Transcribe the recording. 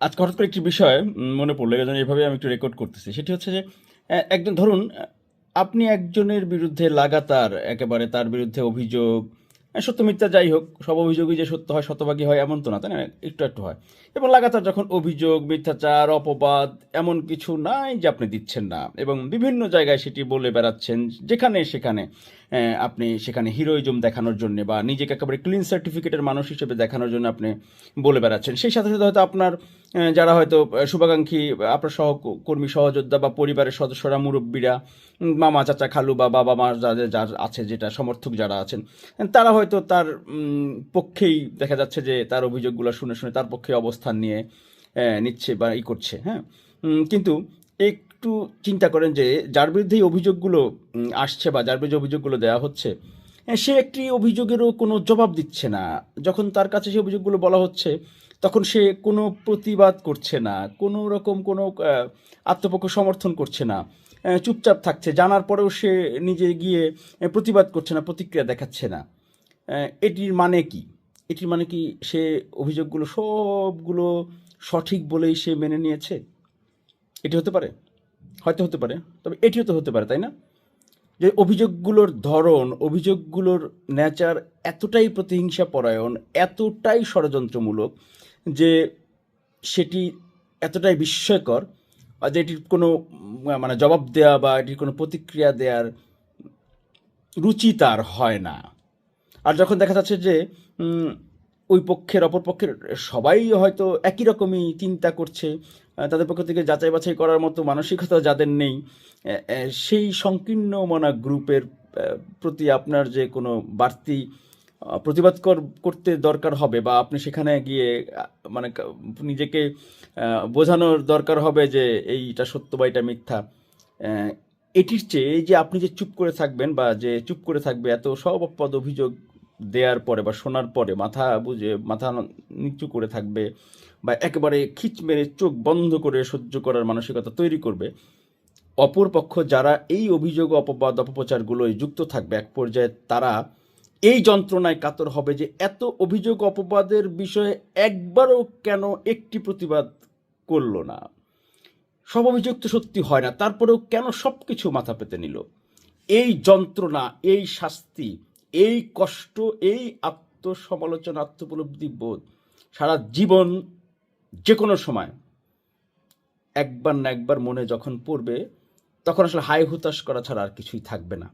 আজকে হঠাৎ করে একটি বিষয় মনে পড়ল এই জন্য এইভাবে আমি একটু রেকর্ড করতেছি। সেটি হচ্ছে যে একজন, ধরুন আপনি একজনের বিরুদ্ধে লাগাতার একেবারে তার বিরুদ্ধে অভিযোগ সত্য, মিথ্যা যাই হোক, সব অভিযোগই যে সত্য হয় শতভাগী হয়, এমন তো না, তাই না? একটু একটু হয়। এবং লাগাতার যখন অভিযোগ, মিথ্যাচার, অপবাদ, এমন কিছু নাই যে আপনি দিচ্ছেন না, এবং বিভিন্ন জায়গায় সেটি বলে বেড়াচ্ছেন, যেখানে সেখানে। আপনি সেখানে হিরোইজম দেখানোর জন্য বা নিজেকে একেবারে ক্লিন সার্টিফিকেটের মানুষ হিসেবে দেখানোর জন্য আপনি বলে বেড়াচ্ছেন। সেই সাথে সাথে হয়তো আপনার যারা হয়তো শুভাকাঙ্ক্ষী, আপনার সহকর্মী সহযোদ্ধা বা পরিবারের সদস্যরা, মুরব্বীরা মামা, চাচা, খালু বা বাবা মা যাদের, যার আছে, যেটা সমর্থক যারা আছেন, তারা হয়তো তার পক্ষেই দেখা যাচ্ছে যে তার অভিযোগগুলো শুনে শুনে তার পক্ষে অবস্থান নিয়ে নিচ্ছে বা ই করছে হ্যাঁ? কিন্তু কিন্তু একটু চিন্তা করেন যে যার বিরুদ্ধে এই অভিযোগগুলো আসছে বা যার বিরুদ্ধে অভিযোগগুলো দেওয়া হচ্ছে সে একটি অভিযোগেরও কোনো জবাব দিচ্ছে না। যখন তার কাছে সেই অভিযোগগুলো বলা হচ্ছে, তখন সে কোনো প্রতিবাদ করছে না, কোনো রকম কোনো আত্মপক্ষ সমর্থন করছে না চুপচাপ থাকছে, জানার পরেও সে নিজে গিয়ে প্রতিবাদ করছে না, প্রতিক্রিয়া দেখাচ্ছে না। এটির মানে কি? এটির মানে কি সে অভিযোগগুলো সবগুলো সঠিক বলেই সে মেনে নিয়েছে? এটি হতে পারে? হয়তো হতে পারে, তবে এটিও তো হতে পারে, তাই না? যে অভিযোগগুলোর ধরন, অভিযোগগুলোর নেচার এতটাই প্রতিহিংসা পরায়ণ এতটাই ষড়যন্ত্রমূলক যে সেটি এতটাই বিস্ময়কর যে এটির কোনো মানে জবাব দেওয়া বা এটির কোনো প্রতিক্রিয়া দেওয়ার রুচি তার হয় না। আর যখন দেখা যাচ্ছে যে ওই পক্ষের অপর পক্ষের সবাই হয়তো একই রকমই চিন্তা করছে। তাদের পক্ষ থেকে যাচাই বাছাই করার মতো মানসিকতা যাদের নেই সেই সংকীর্ণ মনা গ্রুপের প্রতি আপনার যে কোনো বাড়তি প্রতিবাদ কর- করতে দরকার হবে বা আপনি সেখানে গিয়ে মানে নিজেকে বোঝানোর দরকার হবে যে এইটা সত্য বা এটা মিথ্যা। এটির চেয়ে যে আপনি যে চুপ করে থাকবেন বা যে চুপ করে থাকবে, এত সব পদ অভিযোগ দেওয়ার পরে বা শোনার পরে মাথা বুঝে, মাথা নিচু করে থাকবে বা একেবারে খিচ মেরে চোখ বন্ধ করে সহ্য করার মানসিকতা তৈরি করবে। অপর পক্ষ যারা এই অভিযোগ অপবাদ, অপপ্রচারগুলোয় যুক্ত থাকবে, এক পর্যায়ে তারা এই যন্ত্রণায় কাতর হবে যে এত অভিযোগ, অপবাদের বিষয়ে একবারও কেন একটি প্রতিবাদ করল না? সব অভিযোগ তো সত্যি হয় না, তারপরেও কেন সব কিছু মাথা পেতে নিল? এই যন্ত্রণা, এই শাস্তি এই কষ্ট, এই আত্মসমালোচনা আত্মপলব্ধি বোধ সারা জীবন যে কোনো সময় একবার না একবার মনে যখন পড়বে, তখন আসলে হাই হুতাশ করা ছাড়া আর কিছুই থাকবে না।